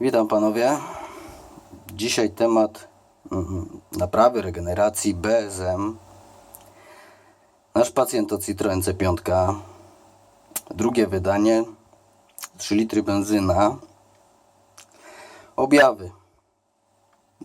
Witam panowie. Dzisiaj temat mm, naprawy, regeneracji BSM. Nasz pacjent to Citroen C5. Drugie wydanie. 3 litry benzyna. Objawy.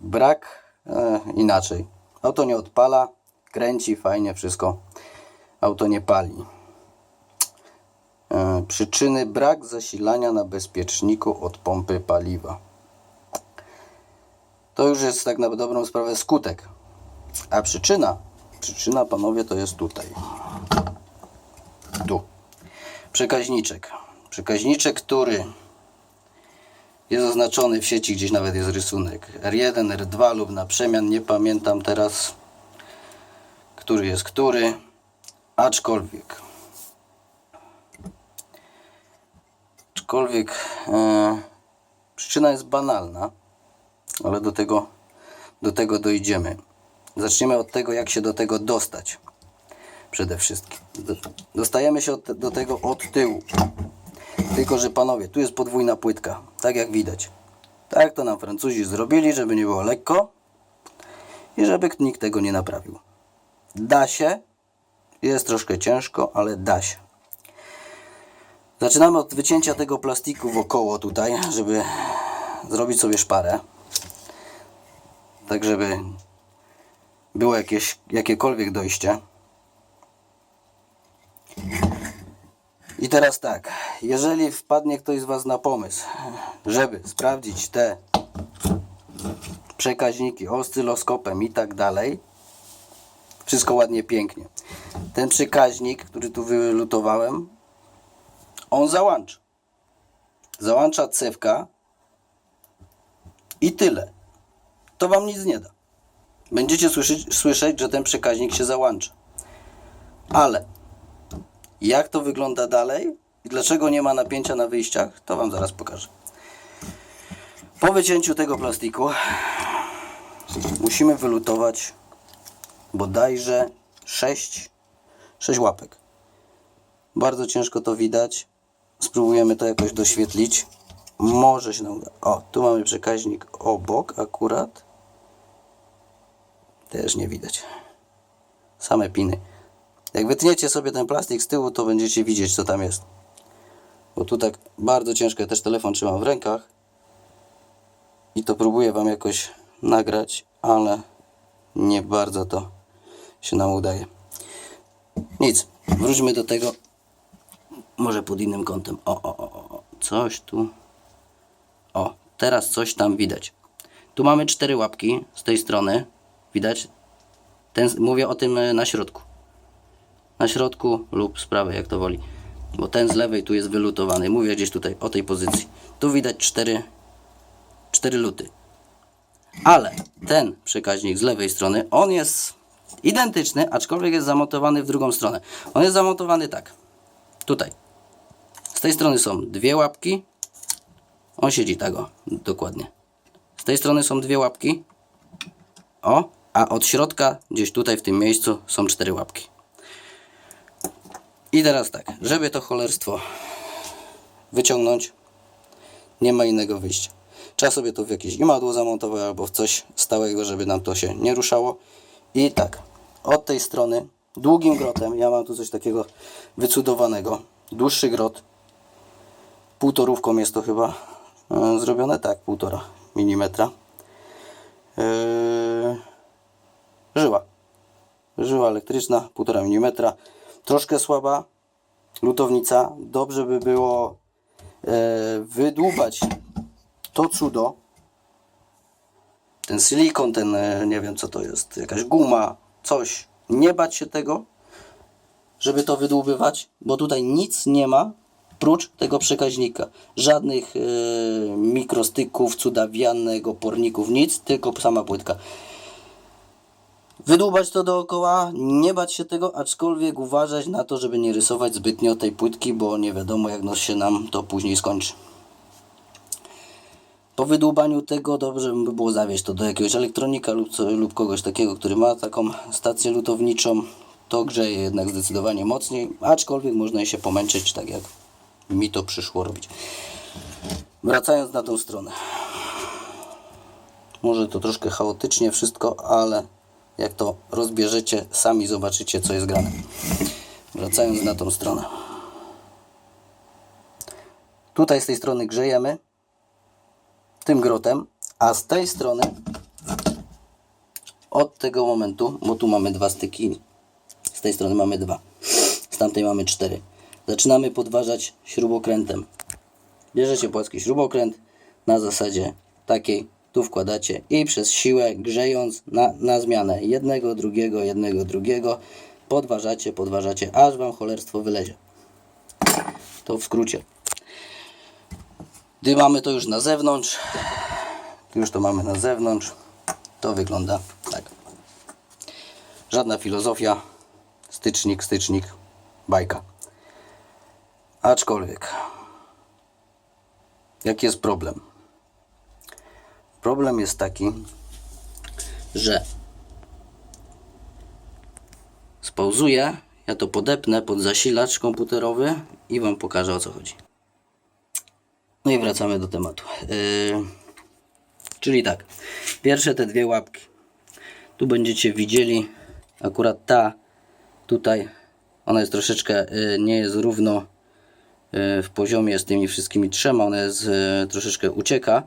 Brak, e, inaczej. Auto nie odpala, kręci fajnie wszystko. Auto nie pali. Przyczyny brak zasilania na bezpieczniku od pompy paliwa. To już jest tak na dobrą sprawę skutek. A przyczyna, przyczyna panowie to jest tutaj. Tu. Przekaźniczek. Przekaźniczek, który jest oznaczony w sieci, gdzieś nawet jest rysunek. R1, R2 lub na przemian, nie pamiętam teraz, który jest który. Aczkolwiek Aczkolwiek e, przyczyna jest banalna, ale do tego, do tego dojdziemy. Zaczniemy od tego, jak się do tego dostać. Przede wszystkim. Do- Dostajemy się od, do tego od tyłu. Tylko, że panowie, tu jest podwójna płytka, tak jak widać. Tak to nam Francuzi zrobili, żeby nie było lekko i żeby nikt tego nie naprawił. Da się, jest troszkę ciężko, ale da się. Zaczynamy od wycięcia tego plastiku wokoło tutaj, żeby zrobić sobie szparę. Tak, żeby było jakieś, jakiekolwiek dojście. I teraz tak, jeżeli wpadnie ktoś z Was na pomysł, żeby sprawdzić te przekaźniki oscyloskopem i tak dalej, wszystko ładnie, pięknie. Ten przekaźnik, który tu wylutowałem, on załącza. Załącza cewka i tyle. To wam nic nie da. Będziecie słyszeć, słyszeć, że ten przekaźnik się załącza. Ale jak to wygląda dalej i dlaczego nie ma napięcia na wyjściach, to wam zaraz pokażę. Po wycięciu tego plastiku musimy wylutować bodajże 6, 6 łapek. Bardzo ciężko to widać. Spróbujemy to jakoś doświetlić. Może się nam uda. O, tu mamy przekaźnik obok akurat. Też nie widać. Same piny. Jak wytniecie sobie ten plastik z tyłu, to będziecie widzieć, co tam jest. Bo tu tak bardzo ciężko. Ja też telefon trzymam w rękach. I to próbuję Wam jakoś nagrać, ale nie bardzo to się nam udaje. Nic. Wróćmy do tego, może pod innym kątem. O, o, o, o, coś tu. O, teraz coś tam widać. Tu mamy cztery łapki z tej strony. Widać? Ten, mówię o tym e, na środku. Na środku lub z prawej, jak to woli. Bo ten z lewej tu jest wylutowany. Mówię gdzieś tutaj o tej pozycji. Tu widać cztery, cztery luty. Ale ten przekaźnik z lewej strony, on jest identyczny, aczkolwiek jest zamontowany w drugą stronę. On jest zamontowany tak. Tutaj. Z tej strony są dwie łapki. On siedzi tak o, dokładnie. Z tej strony są dwie łapki. O, a od środka, gdzieś tutaj w tym miejscu są cztery łapki. I teraz tak, żeby to cholerstwo wyciągnąć, nie ma innego wyjścia. Trzeba sobie to w jakieś imadło zamontować albo w coś stałego, żeby nam to się nie ruszało. I tak, od tej strony długim grotem, ja mam tu coś takiego wycudowanego, dłuższy grot, półtorówką jest to chyba e, zrobione, tak, półtora milimetra. E, żyła, żyła elektryczna, półtora milimetra, troszkę słaba, lutownica, dobrze by było e, wydłubać to cudo, ten silikon, ten nie wiem co to jest, jakaś guma, coś. Nie bać się tego, żeby to wydłubywać, bo tutaj nic nie ma prócz tego przekaźnika. Żadnych e, mikrostyków, cudawianek, oporników, nic, tylko sama płytka. Wydłubać to dookoła, nie bać się tego, aczkolwiek uważać na to, żeby nie rysować zbytnio tej płytki, bo nie wiadomo jak no się nam to później skończy. Po wydłubaniu tego dobrze by było zawieźć to do jakiegoś elektronika lub, co, lub kogoś takiego, który ma taką stację lutowniczą. To grzeje jednak zdecydowanie mocniej, aczkolwiek można się pomęczyć tak jak mi to przyszło robić. Wracając na tą stronę. Może to troszkę chaotycznie wszystko, ale jak to rozbierzecie, sami zobaczycie, co jest grane. Wracając na tą stronę. Tutaj z tej strony grzejemy tym grotem, a z tej strony od tego momentu, bo tu mamy dwa styki, z tej strony mamy dwa, z tamtej mamy cztery. Zaczynamy podważać śrubokrętem. Bierzecie płaski śrubokręt na zasadzie takiej, tu wkładacie i przez siłę grzejąc na, na zmianę jednego, drugiego, jednego, drugiego podważacie, podważacie, aż wam cholerstwo wylezie. To w skrócie. Gdy mamy to już na zewnątrz, już to mamy na zewnątrz, to wygląda tak. Żadna filozofia, stycznik, stycznik, bajka. Aczkolwiek, jaki jest problem? Problem jest taki, że spauzuję, ja to podepnę pod zasilacz komputerowy i Wam pokażę o co chodzi. No i wracamy do tematu. Yy, czyli tak, pierwsze te dwie łapki. Tu będziecie widzieli, akurat ta tutaj, ona jest troszeczkę, yy, nie jest równo w poziomie z tymi wszystkimi trzema, ona jest yy, troszeczkę ucieka.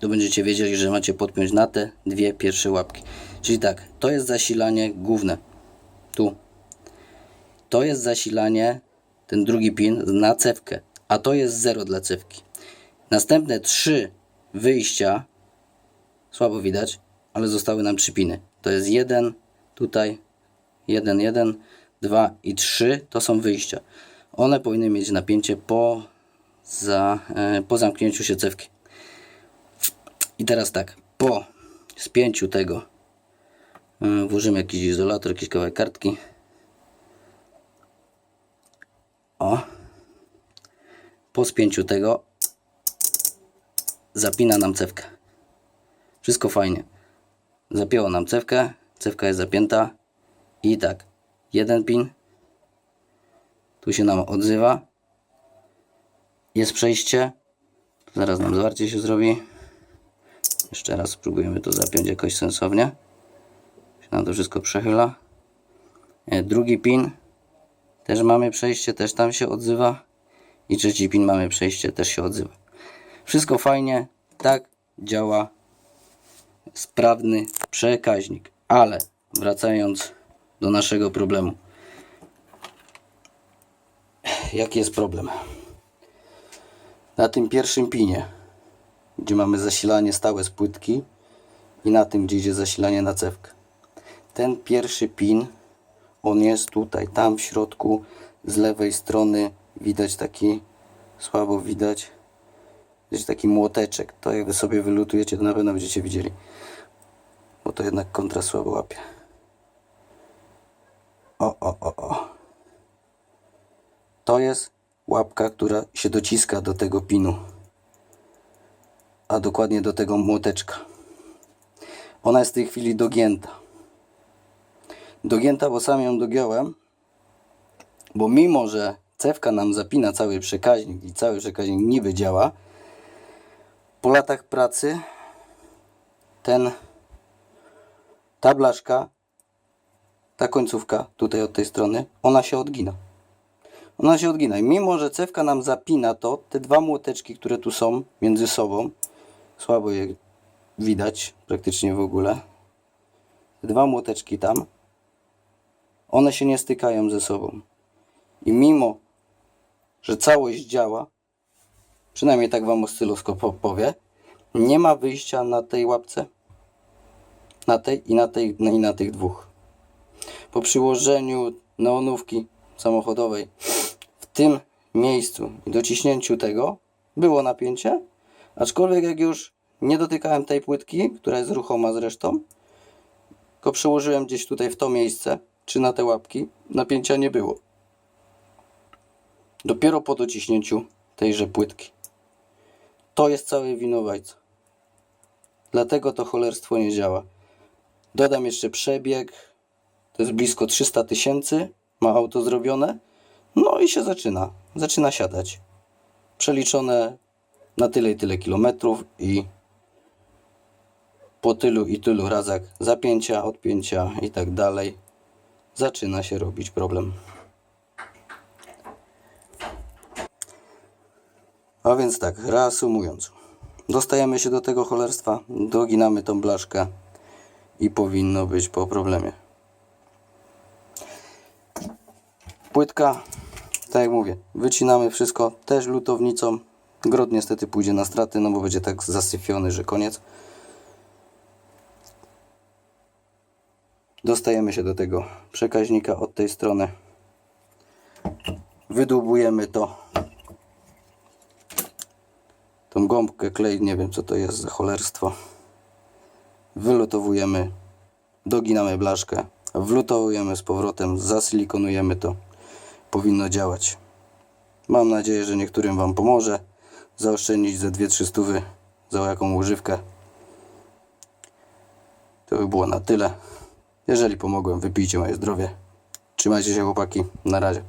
To będziecie wiedzieli, że macie podpiąć na te dwie pierwsze łapki. Czyli tak, to jest zasilanie główne. Tu. To jest zasilanie, ten drugi pin na cewkę, a to jest 0 dla cewki. Następne trzy wyjścia, słabo widać, ale zostały nam trzy piny. To jest jeden, tutaj, jeden, jeden, dwa i trzy, to są wyjścia. One powinny mieć napięcie po, za, e, po zamknięciu się cewki. I teraz tak, po spięciu tego y, włożymy jakiś izolator, jakiś kawałek kartki. O. Po spięciu tego zapina nam cewkę. Wszystko fajnie. Zapięło nam cewkę, cewka jest zapięta i tak, jeden pin tu się nam odzywa jest przejście zaraz nam zwarcie się zrobi jeszcze raz spróbujemy to zapiąć jakoś sensownie. Się nam to wszystko przechyla. E, Drugi pin. Też mamy przejście, też tam się odzywa. I trzeci pin mamy przejście, też się odzywa. Wszystko fajnie. Tak działa sprawny przekaźnik. Ale wracając do naszego problemu. Jaki jest problem? Na tym pierwszym pinie gdzie mamy zasilanie stałe z płytki i na tym, gdzie idzie zasilanie na cewkę. Ten pierwszy pin, on jest tutaj, tam w środku, z lewej strony widać taki, słabo widać, widać taki młoteczek. To jak wy sobie wylutujecie, to na pewno będziecie widzieli. Bo to jednak kontrast słabo łapie. O, o, o, o. To jest łapka, która się dociska do tego pinu a dokładnie do tego młoteczka. Ona jest w tej chwili dogięta. Dogięta, bo sam ją dogiąłem, bo mimo, że cewka nam zapina cały przekaźnik i cały przekaźnik niby działa, po latach pracy ten ta blaszka, ta końcówka tutaj od tej strony, ona się odgina. Ona się odgina i mimo, że cewka nam zapina to, te dwa młoteczki, które tu są między sobą, Słabo je widać praktycznie w ogóle. Dwa młoteczki tam. One się nie stykają ze sobą. I mimo, że całość działa, przynajmniej tak Wam oscyloskop powie, nie ma wyjścia na tej łapce. Na tej i na tej i na tych dwóch. Po przyłożeniu neonówki samochodowej tym miejscu i dociśnięciu tego było napięcie, Aczkolwiek jak już nie dotykałem tej płytki, która jest ruchoma zresztą, tylko przełożyłem gdzieś tutaj w to miejsce, czy na te łapki, napięcia nie było. Dopiero po dociśnięciu tejże płytki. To jest całe winowajca. Dlatego to cholerstwo nie działa. Dodam jeszcze przebieg. To jest blisko 300 tysięcy. Ma auto zrobione. No i się zaczyna. Zaczyna siadać. Przeliczone na tyle i tyle kilometrów i po tylu i tylu razach zapięcia, odpięcia i tak dalej zaczyna się robić problem. A więc tak, reasumując. Dostajemy się do tego cholerstwa, doginamy tą blaszkę i powinno być po problemie. Płytka, tak jak mówię, wycinamy wszystko też lutownicą. Grot niestety pójdzie na straty, no bo będzie tak zasyfiony, że koniec. Dostajemy się do tego przekaźnika od tej strony. Wydłubujemy to. Tą gąbkę klej, nie wiem co to jest za cholerstwo. Wylutowujemy, doginamy blaszkę, wlutowujemy z powrotem, zasilikonujemy to. Powinno działać. Mam nadzieję, że niektórym Wam pomoże zaoszczędzić ze 2-3 stówy za jaką używkę. To by było na tyle. Jeżeli pomogłem, wypijcie moje zdrowie. Trzymajcie się chłopaki. Na razie.